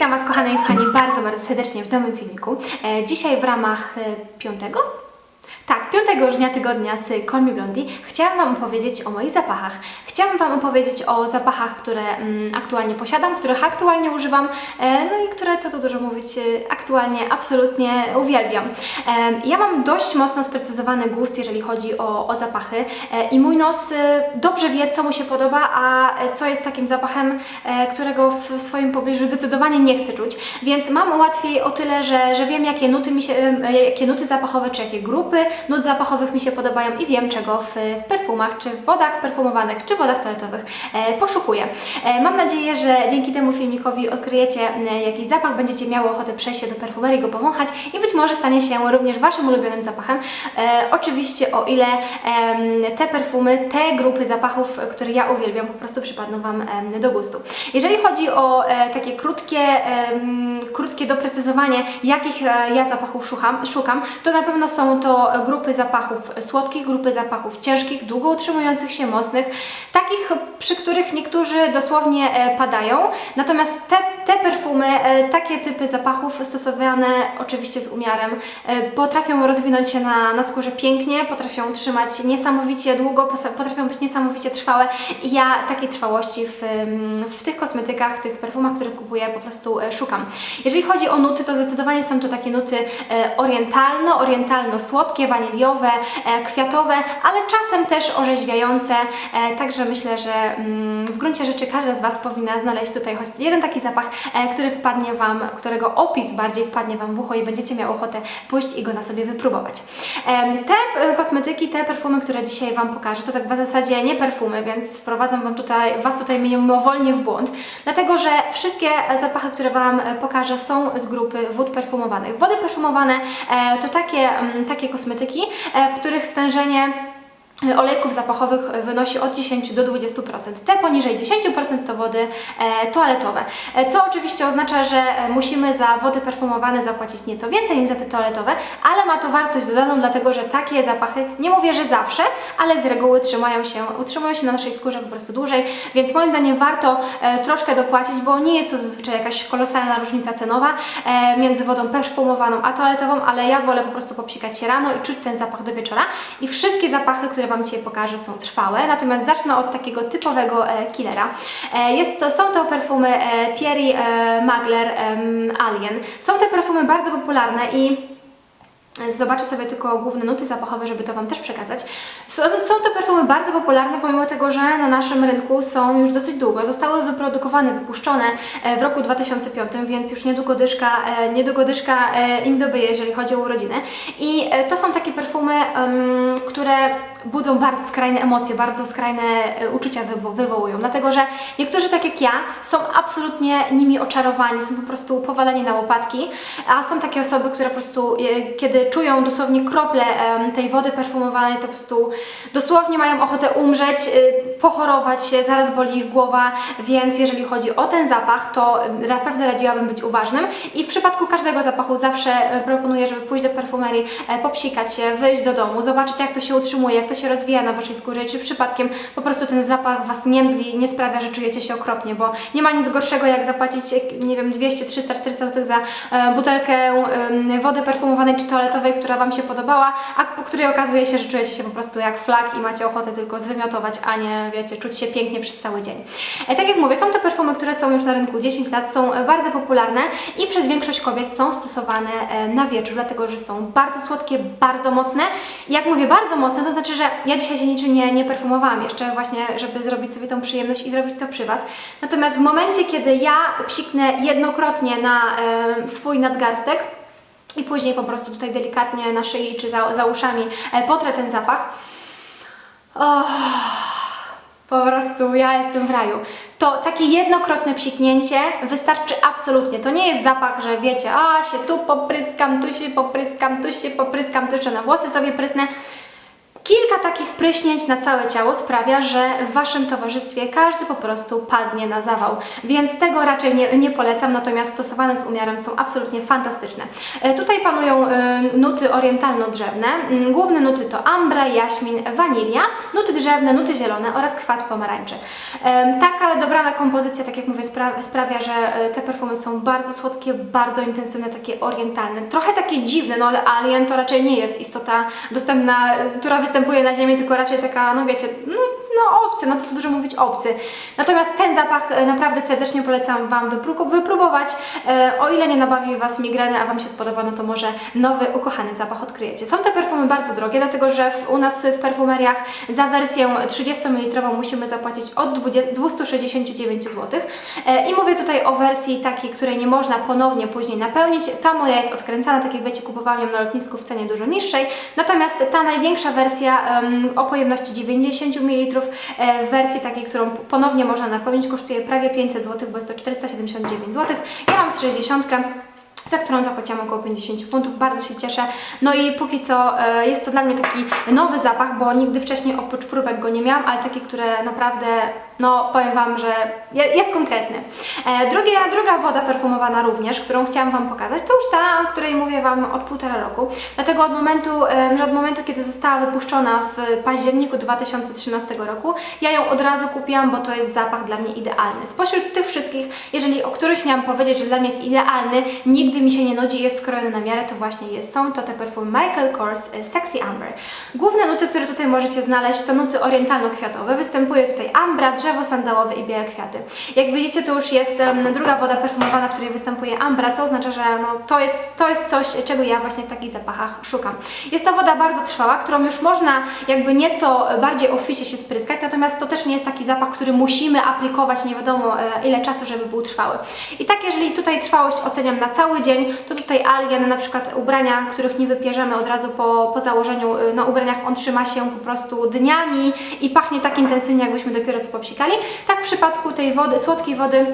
Witam Was kochane i kochani bardzo, bardzo serdecznie w nowym filmiku. E, dzisiaj w ramach e, piątego? Tak, piątego dnia tygodnia z Call Me Blondie chciałam Wam opowiedzieć o moich zapachach. Chciałam Wam opowiedzieć o zapachach, które mm, aktualnie posiadam, których aktualnie używam, e, no i które, co tu dużo mówić, e, aktualnie absolutnie uwielbiam. E, ja mam dość mocno sprecyzowany gust, jeżeli chodzi o, o zapachy e, i mój nos e, dobrze wie, co mu się podoba, a e, co jest takim zapachem, e, którego w w swoim pobliżu zdecydowanie nie chcę czuć, więc mam łatwiej o tyle, że, że wiem, jakie nuty, mi się, e, jakie nuty zapachowe, czy jakie grupy nut zapachowych mi się podobają i wiem, czego w, w perfumach, czy w wodach perfumowanych, czy wodach toaletowych e, poszukuję. E, mam nadzieję, że dzięki temu filmikowi odkryjecie e, jakiś zapach, będziecie miały ochotę przejść się do perfumerii, go powąchać i być może stanie się również Waszym ulubionym zapachem. Oczywiście o ile te perfumy, te grupy zapachów, które ja uwielbiam, po prostu przypadną Wam do gustu. Jeżeli chodzi o takie krótkie, krótkie doprecyzowanie, jakich ja zapachów szukam, szukam, to na pewno są to grupy zapachów słodkich, grupy zapachów ciężkich, długo utrzymujących się, mocnych, takich, przy których niektórzy dosłownie e, padają. Natomiast te, te perfumy, e, takie typy zapachów stosowane oczywiście z umiarem, e, potrafią rozwinąć się na, na skórze pięknie, potrafią trzymać niesamowicie długo, potrafią być niesamowicie trwałe i ja takiej trwałości w, em, w tych kosmetykach, tych perfumach, które kupuję, po prostu szukam. Jeżeli chodzi o nuty, to zdecydowanie są to takie nuty e, orientalno, orientalno-słodkie, waniliowe, e, kwiatowe, ale czasem też orzeźwiające, e, także myślę, że mm, w gruncie rzeczy każda z Was powinna znaleźć tutaj choć jeden taki zapach, e, który wpadnie Wam, którego opis bardziej wpadnie Wam w ucho i będziecie miały ochotę pójść i go na sobie wypróbować. Te kosmetyki, te perfumy, które dzisiaj Wam pokażę, to tak w zasadzie nie perfumy, więc wprowadzam Wam tutaj, Was tutaj mimowolnie w błąd, dlatego że wszystkie zapachy, które Wam pokażę są z grupy wód perfumowanych. Wody perfumowane to takie, mm, takie kosmetyki, e, w których stężenie olejków zapachowych wynosi od 10 do 20%. Te poniżej 10% to wody e, toaletowe. E, co oczywiście oznacza, że e, musimy za wody perfumowane zapłacić nieco więcej niż za te toaletowe, ale ma to wartość dodaną, dlatego że takie zapachy, nie mówię, że zawsze, ale z reguły trzymają się, utrzymują się na naszej skórze po prostu dłużej, więc moim zdaniem warto troszkę dopłacić, bo nie jest to zazwyczaj jakaś kolosalna różnica cenowa między wodą perfumowaną a toaletową, ale ja wolę po prostu popsikać się rano i czuć ten zapach do wieczora. I wszystkie zapachy, które Wam dzisiaj pokażę są trwałe, natomiast zacznę od takiego typowego e, killera. E, jest to, są to perfumy e, Thierry Mugler em, Alien. Są te perfumy bardzo popularne i Zobaczę sobie tylko główne nuty zapachowe, żeby to Wam też przekazać. Są, są to perfumy bardzo popularne, pomimo tego, że na naszym rynku są już dosyć długo. Zostały wyprodukowane, wypuszczone w roku 2005, więc już niedługo dyszka, niedługo dyszka im dobyje, jeżeli chodzi o urodziny. I to są takie perfumy, które budzą bardzo skrajne emocje, bardzo skrajne e, uczucia wywo- wywołują. Dlatego, że niektórzy, tak jak ja, są absolutnie nimi oczarowani, są po prostu powaleni na łopatki, a są takie osoby, które po prostu, e, kiedy czują dosłownie krople tej wody perfumowanej, to po prostu dosłownie mają ochotę umrzeć, e, pochorować się, zaraz boli ich głowa, więc jeżeli chodzi o ten zapach, to naprawdę radziłabym być uważnym. I w przypadku każdego zapachu zawsze e, proponuję, żeby pójść do perfumerii, e, popsikać się, wyjść do domu, zobaczyć jak to się utrzymuje, jak to się rozwija na Waszej skórze, czy przypadkiem po prostu ten zapach Was nie mdli, nie sprawia, że czujecie się okropnie, bo nie ma nic gorszego jak zapłacić, nie wiem, 200, 300, 400 zł za e, butelkę wody perfumowanej czy toaletowej, która Wam się podobała, a po której okazuje się, że czujecie się po prostu jak flag i macie ochotę tylko zwymiotować, a nie, wiecie, czuć się pięknie przez cały dzień. E, tak jak mówię, są to perfumy, które są już na rynku 10 lat, są e, bardzo popularne i przez większość kobiet są stosowane e, na wieczór, dlatego że są bardzo słodkie, bardzo mocne. Jak mówię bardzo mocne, to znaczy, że ja dzisiaj się niczym nie, nie perfumowałam jeszcze właśnie, żeby zrobić sobie tą przyjemność i zrobić to przy Was. Natomiast w momencie, kiedy ja psiknę jednokrotnie na e, swój nadgarstek, i później po prostu tutaj delikatnie na szyi czy za, za uszami potrę ten zapach. Oh, po prostu ja jestem w raju. To takie jednokrotne psiknięcie wystarczy absolutnie. To nie jest zapach, że wiecie, a się tu popryskam, tu się popryskam, tu się popryskam, tu jeszcze na włosy sobie prysnę. Kilka takich pryśnięć na całe ciało sprawia, że w Waszym towarzystwie każdy po prostu padnie na zawał, więc tego raczej nie, nie polecam, natomiast stosowane z umiarem są absolutnie fantastyczne. E, Tutaj panują e, nuty orientalno-drzewne. Mm, Główne nuty to ambra, jaśmin, wanilia, nuty drzewne, nuty zielone oraz kwat pomarańczy. E, Taka dobrana kompozycja, tak jak mówię, spra- sprawia, że te perfumy są bardzo słodkie, bardzo intensywne, takie orientalne. Trochę takie dziwne, no ale alien to raczej nie jest istota dostępna, która występuje na Ziemi, tylko raczej taka, no wiecie, no, no obcy, no co tu dużo mówić, obcy. Natomiast ten zapach e, naprawdę serdecznie polecam Wam wypró- wypróbować. E, O ile nie nabawi Was migreny, a Wam się spodoba, no to może nowy, ukochany zapach odkryjecie. Są te perfumy bardzo drogie, dlatego że w, u nas w perfumeriach za wersję 30 ml musimy zapłacić od 20, 269 zł. I mówię tutaj o wersji takiej, której nie można ponownie później napełnić. Ta moja jest odkręcana, tak jak wiecie, kupowałam ją na lotnisku w cenie dużo niższej. Natomiast ta największa wersja em, o pojemności 90 ml w wersji takiej, którą ponownie można napełnić, kosztuje prawie 500 zł, bo jest to 479 zł. Ja mam z 60 za którą zapłaciłam około 50 funtów. Bardzo się cieszę. No i póki co e, jest to dla mnie taki nowy zapach, bo nigdy wcześniej oprócz próbek go nie miałam, ale takie, które naprawdę, no powiem Wam, że je, jest konkretny. E, drugie, druga woda perfumowana również, którą chciałam Wam pokazać, to już ta, o której mówię Wam od półtora roku. Dlatego od momentu, e, że od momentu, kiedy została wypuszczona w październiku 2013 roku, ja ją od razu kupiłam, bo to jest zapach dla mnie idealny. Spośród tych wszystkich, jeżeli o którymś miałam powiedzieć, że dla mnie jest idealny, nigdy mi się nie nudzi, jest skrojony na miarę, to właśnie jest. Są to te perfumy Michael Kors e, Sexy Amber. Główne nuty, które tutaj możecie znaleźć, to nuty orientalno-kwiatowe. Występuje tutaj ambra, drzewo sandałowe i białe kwiaty. Jak widzicie, tu już jest em, druga woda perfumowana, w której występuje ambra, co oznacza, że no, to, jest, to jest coś, czego ja właśnie w takich zapachach szukam. Jest to woda bardzo trwała, którą już można jakby nieco bardziej obficie się spryskać, natomiast to też nie jest taki zapach, który musimy aplikować nie wiadomo e, ile czasu, żeby był trwały. I tak, jeżeli tutaj trwałość oceniam na cały dzień, to tutaj Alien, na przykład ubrania, których nie wypierzemy od razu po, po założeniu, y, na ubraniach on trzyma się po prostu dniami i pachnie tak intensywnie, jakbyśmy dopiero co popsikali. Tak w przypadku tej wody, słodkiej wody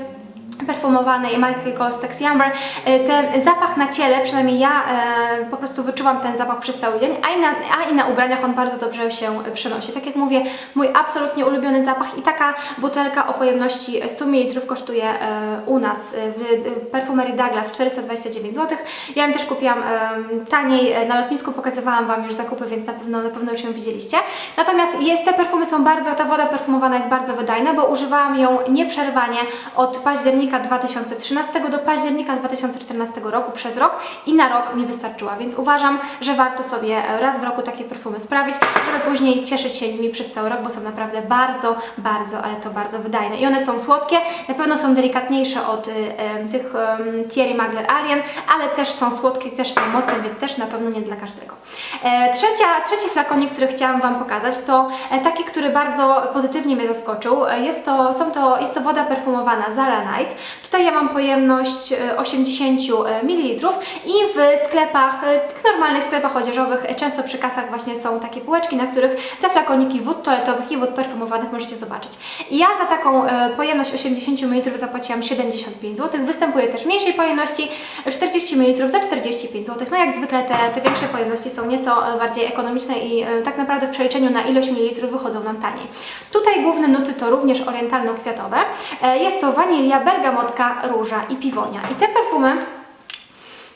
perfumowanej Kors Sexy Amber, e, ten zapach na ciele, przynajmniej ja e, po prostu wyczuwam ten zapach przez cały dzień, a i, na, a i na ubraniach on bardzo dobrze się przenosi. Tak jak mówię, mój absolutnie ulubiony zapach i taka butelka o pojemności 100 ml kosztuje e, u nas w perfumerii Douglas 429 zł. Ja ją też kupiłam e, taniej, e, na lotnisku pokazywałam Wam już zakupy, więc na pewno, na pewno już ją widzieliście. Natomiast jest, te perfumy są bardzo, ta woda perfumowana jest bardzo wydajna, bo używałam ją nieprzerwanie od października 2013 do października 2014 roku przez rok i na rok mi wystarczyła, więc uważam, że warto sobie raz w roku takie perfumy sprawić, żeby później cieszyć się nimi przez cały rok, bo są naprawdę bardzo, bardzo, ale to bardzo wydajne. I one są słodkie, na pewno są delikatniejsze od y, em, tych um, Thierry Mugler Alien, ale też są słodkie, też są mocne, więc też na pewno nie dla każdego. E, trzecia, trzeci flakonik, który chciałam Wam pokazać, to e, taki, który bardzo pozytywnie mnie zaskoczył. E, Jest to, są to, jest to woda perfumowana Zara Night. Tutaj ja mam pojemność e, 80 ml i w sklepach, e, tych normalnych sklepach odzieżowych, e, często przy kasach właśnie są takie półeczki, na których te flakoniki wód toaletowych i wód perfumowanych możecie zobaczyć. Ja za taką e, pojemność 80 ml zapłaciłam 75 zł. Występuje też w mniejszej pojemności 40 ml za 45 zł. No jak zwykle te, te większe pojemności są nieco e, bardziej ekonomiczne i e, tak naprawdę w przeliczeniu na ilość mililitrów wychodzą nam taniej. Tutaj główne nuty to również orientalno-kwiatowe. E, Jest to wanilia, bergamotka, róża i piwonia. I te perfumy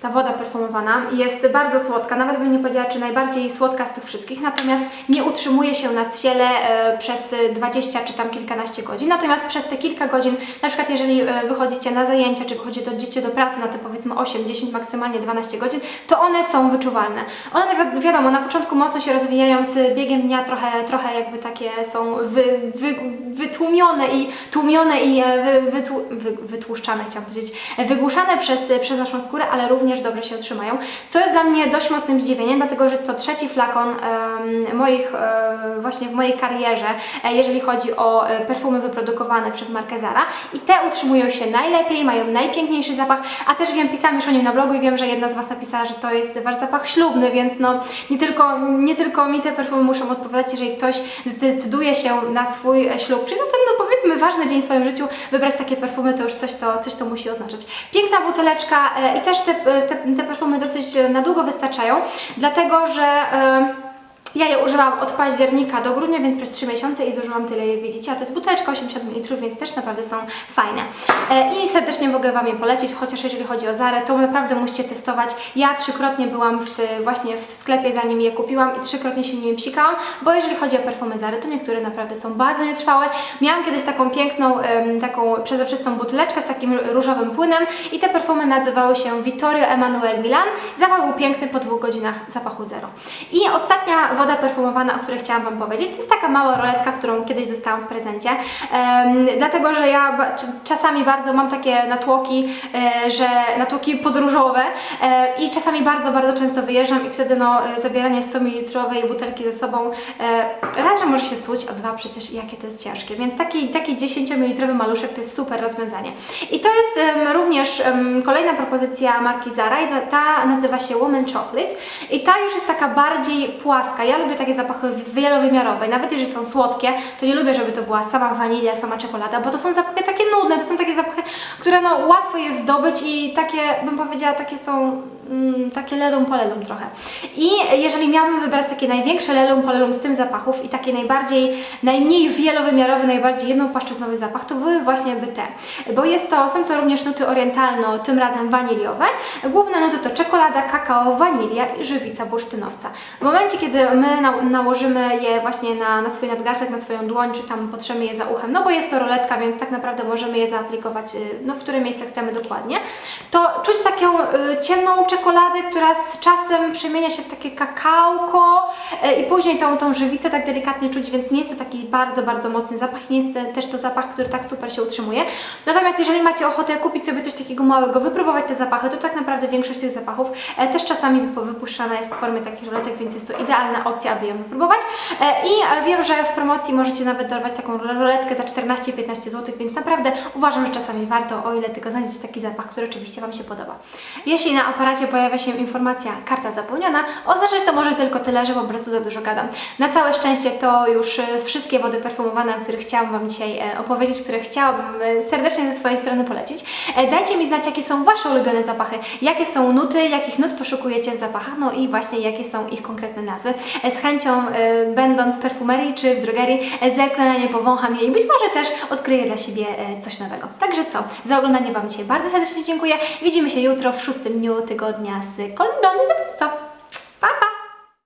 ta woda perfumowana jest bardzo słodka, nawet bym nie powiedziała, czy najbardziej słodka z tych wszystkich, natomiast nie utrzymuje się na ciele e, przez 20 czy tam kilkanaście godzin, natomiast przez te kilka godzin, na przykład jeżeli e, wychodzicie na zajęcia, czy wychodzicie do pracy na te powiedzmy 8, 10, maksymalnie 12 godzin, to one są wyczuwalne. One wi- wiadomo, na początku mocno się rozwijają z biegiem dnia, trochę, trochę jakby takie są wy, wy, wytłumione i tłumione i e, wy, wy, wytłuszczane, chciałam powiedzieć, wygłuszane przez, przez naszą skórę, ale również dobrze się trzymają, co jest dla mnie dość mocnym zdziwieniem, dlatego że jest to trzeci flakon moich, e, właśnie w mojej karierze, e, jeżeli chodzi o e, perfumy wyprodukowane przez markę Zara i te utrzymują się najlepiej, mają najpiękniejszy zapach, a też wiem, pisałam już o nim na blogu i wiem, że jedna z Was napisała, że to jest Wasz zapach ślubny, więc no nie tylko, nie tylko mi te perfumy muszą odpowiadać, jeżeli ktoś zdecyduje się na swój ślub, czyli no ten no powiedzmy ważny dzień w swoim życiu, wybrać takie perfumy, to już coś to, coś to musi oznaczać. Piękna buteleczka i też te, te, te perfumy dosyć e, na długo wystarczają, dlatego że e, Ja je używam od października do grudnia, więc przez 3 miesiące i zużyłam tyle, ile widzicie. A to jest buteleczka 80 ml, więc też naprawdę są fajne. E, I serdecznie mogę Wam je polecić, chociaż jeżeli chodzi o Zarę, to naprawdę musicie testować. Ja trzykrotnie byłam w, właśnie w sklepie, zanim je kupiłam i trzykrotnie się nimi psikałam, bo jeżeli chodzi o perfumy Zary, to niektóre naprawdę są bardzo nietrwałe. Miałam kiedyś taką piękną, taką przezroczystą buteleczkę z takim różowym płynem i te perfumy nazywały się Vittorio Emanuel Milan. Zapach był piękny po dwóch godzinach zapachu zero. I ostatnia woda perfumowana, o której chciałam Wam powiedzieć, to jest taka mała roletka, którą kiedyś dostałam w prezencie. Em, dlatego, że ja czasami bardzo mam takie natłoki, e, że natłoki podróżowe e, i czasami bardzo, bardzo często wyjeżdżam i wtedy no, e, zabieranie 100 ml butelki ze sobą e, raz, że może się stłuć, a dwa przecież jakie to jest ciężkie. Więc taki, taki 10 ml maluszek to jest super rozwiązanie. I to jest em, również em, kolejna propozycja marki Zara i ta nazywa się Woman Chocolate i ta już jest taka bardziej płaska. Ja lubię takie zapachy wielowymiarowe. Nawet jeżeli są słodkie, to nie lubię, żeby to była sama wanilia, sama czekolada, bo to są zapachy takie nudne, to są takie zapachy, które no łatwo jest zdobyć i takie, bym powiedziała, takie są mm, takie lelum polelum trochę. I jeżeli miałabym wybrać takie największe lelum polelum z tym zapachów i takie najbardziej, najmniej wielowymiarowy, najbardziej jednopłaszczyznowy zapach, to były właśnie by te. Bo jest to, są to również nuty orientalno, tym razem waniliowe. Główne nuty to czekolada, kakao, wanilia i żywica bursztynowca. W momencie, kiedy my na, nałożymy je właśnie na, na swój nadgarstek, na swoją dłoń, czy tam potrzemy je za uchem, no bo jest to roletka, więc tak naprawdę możemy je zaaplikować, y, no w które miejsce chcemy dokładnie, to czuć taką y, ciemną czekoladę, która z czasem przemienia się w takie kakałko y, i później tą, tą żywicę tak delikatnie czuć, więc nie jest to taki bardzo, bardzo mocny zapach, nie jest te- też to zapach, który tak super się utrzymuje. Natomiast jeżeli macie ochotę kupić sobie coś takiego małego, wypróbować te zapachy, to tak naprawdę większość tych zapachów e, też czasami wypu- wypuszczana jest w formie takich roletek, więc jest to idealna opcja, aby ją wypróbować. E, I e, wiem, że w promocji możecie nawet dorwać taką roletkę za 14-15 zł, więc naprawdę uważam, że czasami warto, o ile tylko znajdziecie taki zapach, który oczywiście Wam się podoba. Jeśli na aparacie pojawia się informacja karta zapełniona, oznaczać to może tylko tyle, że po prostu za dużo gadam. Na całe szczęście to już e, wszystkie wody perfumowane, o których chciałam Wam dzisiaj opowiedzieć, które chciałabym serdecznie ze swojej strony polecić. Dajcie mi znać, jakie są Wasze ulubione zapachy, jakie są nuty, jakich nut poszukujecie w zapachach, no i właśnie jakie są ich konkretne nazwy. Z chęcią, e, będąc w perfumerii czy w drogerii, e, zerknę na nie, powącham je i być może też odkryję dla siebie e, coś nowego. Także co, za oglądanie Wam dzisiaj bardzo serdecznie dziękuję. Widzimy się jutro w szóstym dniu tygodnia z Kolumbią. No więc co?